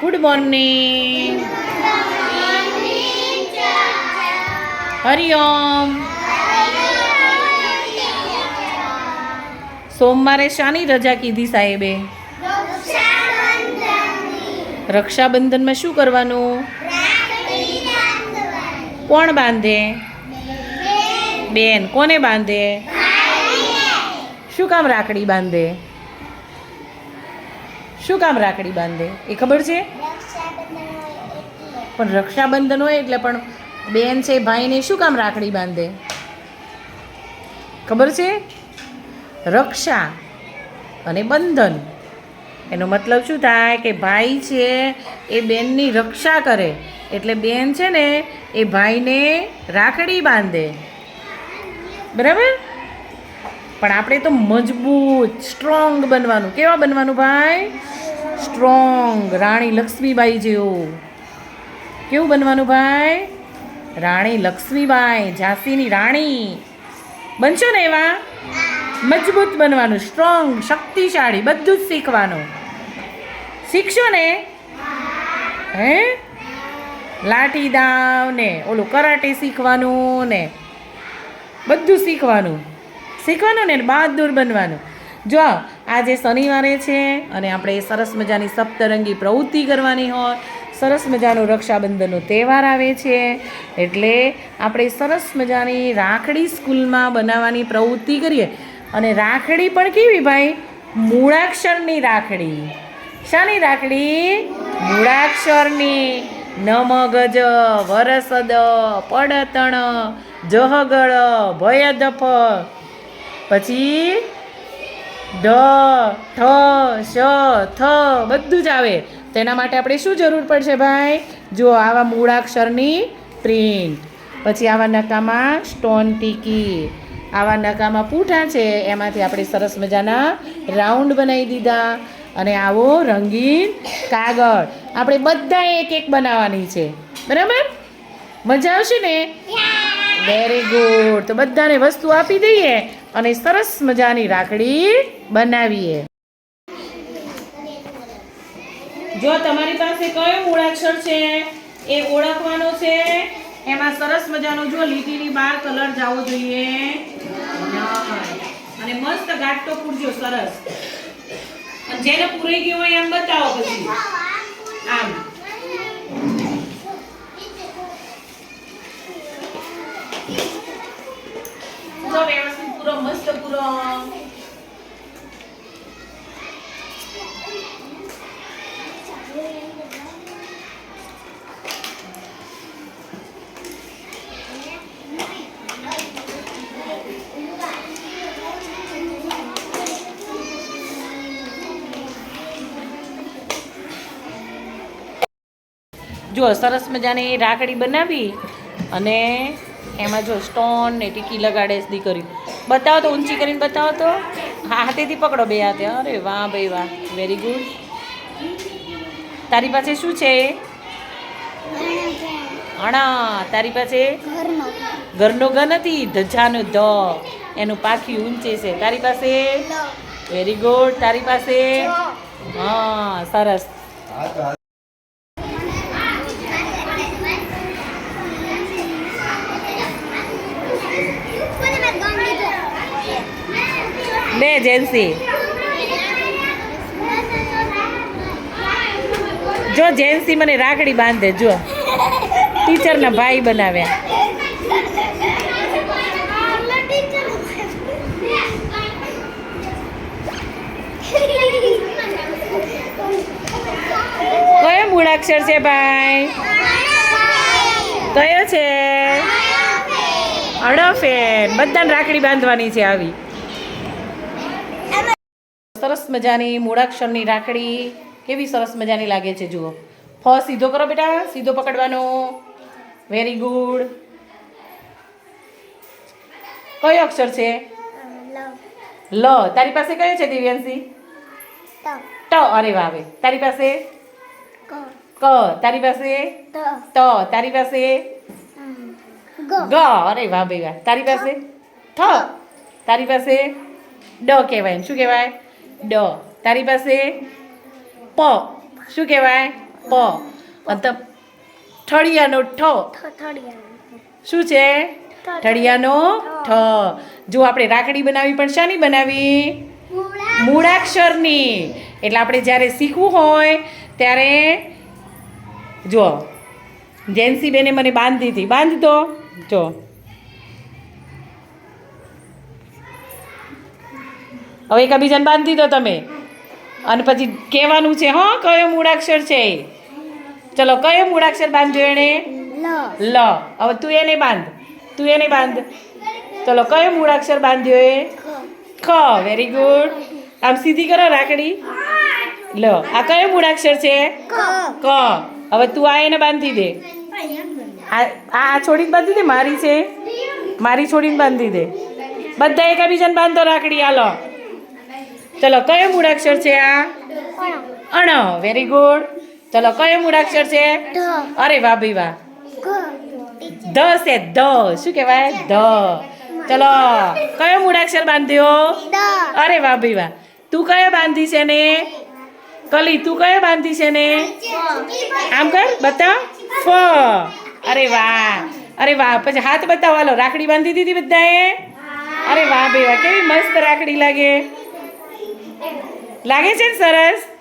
Good morning Hariom સોમવારે શાની રજા કીધી સાહેબે? રક્ષાબંધનમાં શું કરવાનું? કોણ બાંધે? બેન. કોને બાંધે? શું કામ રાખડી બાંધે? શું કામ રાખડી બાંધે? એ ખબર છે? પણ રક્ષાબંધન હોય એટલે પણ બેન છે, ભાઈને શું કામ રાખડી બાંધે? ખબર છે? રક્ષા અને બંધન. એનો મતલબ શું થાય કે ભાઈ છે, એ બેનની રક્ષા કરે. એટલે બેન છે ને, એ ભાઈને રાખડી બાંધે. બરાબર? પણ આપણે તો મજબૂત, સ્ટ્રોંગ બનવાનું. કેવા બનવાનું ભાઈ? સ્ટ્રોંગ. રાણી લક્ષ્મીબાઈ જેવું કેવું બનવાનું ભાઈ? રાણી લક્ષ્મીબાઈ, ઝાંસીની રાણી. બનશો ને એવા? મજબૂત બનવાનું, સ્ટ્રોંગ, શક્તિશાળી, બધું જ શીખવાનું. શીખશો ને? હે? લાઠી દાવ ને. ઓલું કરાટે શીખવાનું ને. બધું શીખવાનું. શીખવાનું ને બહાદુર બનવાનું. જો આજે શનિવારે છે અને આપણે સરસ મજાની સપ્તરંગી પ્રવૃત્તિ કરવાની હોય. સરસ મજાનો રક્ષાબંધનનો તહેવાર આવે છે. એટલે આપણે સરસ મજાની રાખડી સ્કૂલમાં બનાવવાની પ્રવૃત્તિ કરીએ. અને રાખડી પણ કેવી ભાઈ? મૂળાક્ષરની રાખડી. શાની રાખડી? મૂળાક્ષરની. નમ ગજ વરસદ, પડતણ, જહગળ ભયદફ પછી ઢ ઠ શ, થ બધું જ આવે. તેના માટે આપણે શું જરૂર પડશે ભાઈ? જો આવા મૂળાક્ષરની પ્રિન્ટ પછી આવા નકામાં સ્ટોન ટીકી. આવા નકામાં પૂઠા છે, એમાંથી આપણે સરસ મજાના રાઉન્ડ બનાવી દીધા. અને આવો રંગીન કાગળ. આપણે બધા એક એક બનાવવાની છે. બરાબર? મજા આવશે ને? વેરી ગુડ તો બધાને વસ્તુ આપી દઈએ અને સરસ મજાની રાખડી બનાવીએ. જો તમારી પાસે કયો મૂળાક્ષર છે? એ ઓળખવાનો છે. એમાં સરસ મજાનો જો લીટીની બહાર કલર જવો જોઈએ. અને મસ્ત ગાંઠો પૂરજો, સરસ. અને જેને પૂરી ગયો હોય એમ બતાવો પછી. આમ. જો સરસ મજાની રાખડી બનાવી અને એમાં જો સ્ટોન ને ટીકી લગાડે દીકરી. બતાવો તો ઊંચી કરીને બતાવો તો. હા હાથેથી પકડો બે હાથે. અરે વાહ ભાઈ વાહ. વેરી ગુડ તારી પાસે શું છે? અણા તારી પાસે? ઘરનો. ઘ નથી ધજાનો ધ. એનું પાખી ઊંચે છે. તારી પાસે? વેરી ગુડ તારી પાસે? હા સરસ. બે જેન્સી જો જેન્સી મને રાખડી બાંધે જો ટીચરના ભાઈ બનાવ્યા. કયો મૂળાક્ષર છે ભાઈ? કયો છે? અડફેન બધાને રાખડી બાંધવાની છે આવી. સરસ મજાની મૂળાક્ષરની રાખડી. કેવી સરસ મજાની લાગે છે જુઓ. ફ સીધો કરો બેટા સીધો પકડવાનો. વેરી ગુડ કયો અક્ષર છે? લ. તારી પાસે કયો છે દિવ્યાંશી? ટ. અરે વાવે તારી પાસે? ક. તારી પાસે? ત. તારી પાસે? ગ. અરે વાહ ભાઈ વાહ. તારી પાસે? ઠ તારી પાસે? ડ કહેવાય શું કહેવાય? ડ. તારી પાસે પ. શું કહેવાય? પ. અને ઠળિયાનો ઠ. શું છે? ઠળિયાનો ઠ. જો આપણે રાખડી બનાવી પણ શાની બનાવી? મૂળાક્ષરની. એટલે આપણે જ્યારે શીખવું હોય ત્યારે જો જેન્સી બેને મને બાંધી હતી બાંધ તો. જો. હવે એકબીજાને બાંધી દો તમે. અને પછી કહેવાનું છે હા કયો મૂળાક્ષર છે ચલો કયો મૂળાક્ષર બાંધ્યો એણે? લ. લ. હવે તું એને બાંધ. તું એને બાંધ. ચલો કયો મૂળાક્ષર બાંધ્યો એ? ખ. વેરી ગુડ આમ સીધી કરો રાખડી. લ. આ કયો મૂળાક્ષર છે? ક. હવે તું આ એને બાંધી દે. આ આ આ છોડીને બાંધી દે મારી છે? મારી છોડીને બાંધી દે. બધા એકાબીજાને બાંધો રાખડી. હાલો ચલો કયો મૂળાક્ષર છે આ? અણ. વેરી ગુડ ચલો કયો મૂળાક્ષર છે? અરે વાહ ભાઈ વાહ. ધ છે ધ. શું કહેવાય? ધ. ચલો કયો મૂળાક્ષર બાંધ્યો? અરે વાહ ભાઈ વાહ. તું કયો બાંધી છે ને? કલી તું કયો બાંધી છે ને? આમ કર બતાવ. ફ. અરે વાહ. અરે વાહ પછી હાથ બતાવો. હાલો રાખડી બાંધી દીધી બધાએ? અરે વાહ ભાઈ વાહ કેવી મસ્ત રાખડી લાગે. લાગે છે ને સરસ?